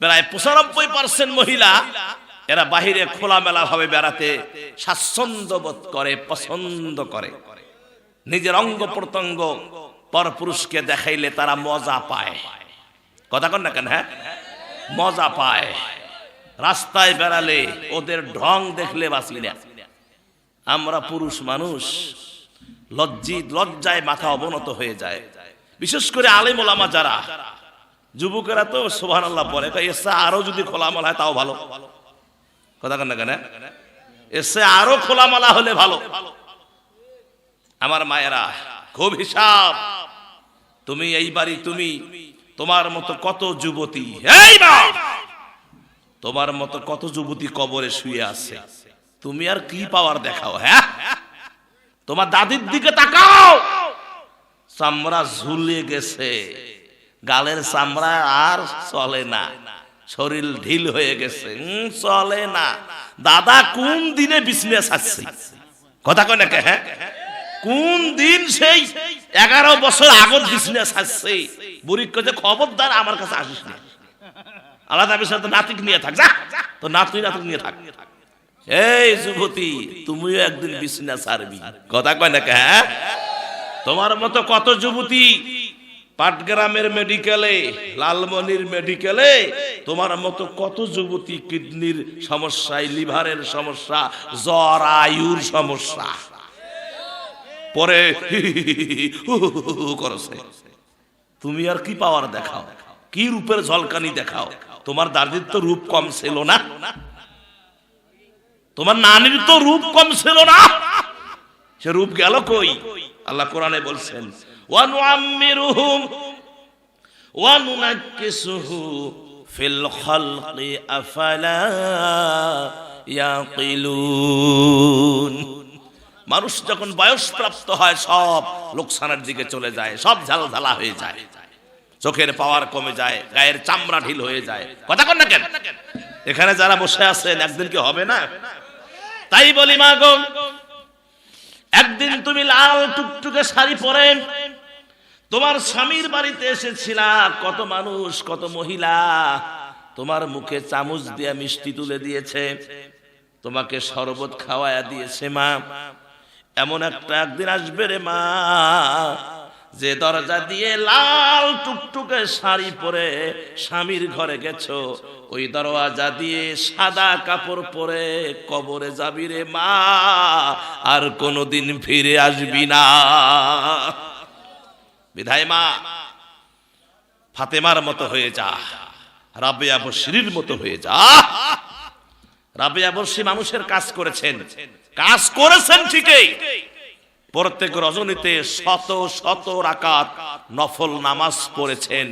প্রায় পঁচানব্বই পার্সেন্ট মহিলা এরা বাহিরে খোলামেলা ভাবে বেড়াতে স্বাচ্ছন্দ্য বোধ করে, পছন্দ করে। নিজের অঙ্গ প্রত্যঙ্গ পরপুরুষকে দেখাইলে তারা মজা পায়। কথা কন না কেন হ্যাঁ? মজা পায়। রাস্তায় বেড়ালে ওদের ঢং দেখলে বাঁচি না। আমরা পুরুষ মানুষ, লজ্জিত, লজ্জায় মাথা অবনত হয়ে যায়। বিশেষ করে আলেম যারা যুবকেরা তো সোহান আল্লাহ পরে এসে আরও যদি খোলামালা হয়, তাও ভালো। কথা কেন কেন? এসে আরও খোলামালা হলে ভালো। আমার মায়েরা, খুব হিসাব। তুমি এই বাড়ি, তুমি তোমার মতো কত যুবতী। তোমার মতো কত যুবতী কবরে শুয়ে আছে। তুমি আর কি পাওয়ার দেখাও হ্যাঁ? তোমার দাদির দিকে তাকাও। চামড়া ঝুলে গেছে। গালের চামড়া আর চলে না। শরীর ঢিল হয়ে গেছে। চলে না। দাদা, কোন দিনে বিজনেস আসছে কথা কয় নাকি হ্যাঁ? কোন দিন সেই এগারো বছর আগত বিজনেস আসছে বুড়ি যে খবরদার, আমার কাছে আসিস না। আলাদা বিষয় তো নাতিক নিয়ে থাক, যা। তো নাতুই নাতিক নিয়ে থাক। এই যুবতী, তুমিও একদিন বিছনা ছাড়বি কথা কয় না হ্যাঁ? তোমার মতো কত যুবতী পাটগ্রামের মেডিকেলে লালমনির মেডিকেলে তোমার মতো কত যুবতী কিডনির সমস্যায়, লিভারের সমস্যা, জ্বর, আয়ুর সমস্যা। পরে করছে। তুমি আর কি পাওয়ার দেখাও? কি রূপের ঝলকানি দেখাও? তোমার দাদির তো রূপ কম ছিল না। তোমার নানির তো রূপ কম ছিল না। সে রূপ গেল কই? আল্লাহ কোরআনে বলছেন মানুষ যখন বয়স প্রাপ্ত হয়, সব লোকসানের দিকে চলে যায়, সব ঝালঝালা হয়ে যায়। চোখের পাওয়ার কমে যায়, গায়ের চামড়া ঢিল হয়ে যায়। কথা কন না কেন? এখানে যারা বসে আছেন, একদিন কি হবে না? তাই বলি, মা গো, একদিন তুমি লাল টুকটুকে শাড়ি পরে তোমার স্বামীর বাড়িতে এসেছিলা, কত মানুষ, কত মহিলা। তোমার মুখে চামচ দিয়ে মিষ্টি তুলে দিয়েছে। তোমাকে শরবত খাওয়ায়া দিয়েছে মা। এমন একটা একদিন আসবে রে মা, যে দরজা দিয়ে লাল টুকটুকে শাড়ি পরে স্বামীর ঘরে গেছো। ওই দরওয়াজা দিয়ে সাদা কাপড় পরে কবরে যাবি রে মা, আর কোনোদিন ফিরে আসবি না। বিধায় মা, ফাতেমার মতো হয়ে যা রাবেয়া বসির মতো হয়ে যা। রাবেয়া আবশ্রী মানুষের কাজ করেছেন কাজ করেছেন ঠিকই। প্রত্যেক রজনীতে শত শত রাকাত নফল নামাজ পড়েছেন।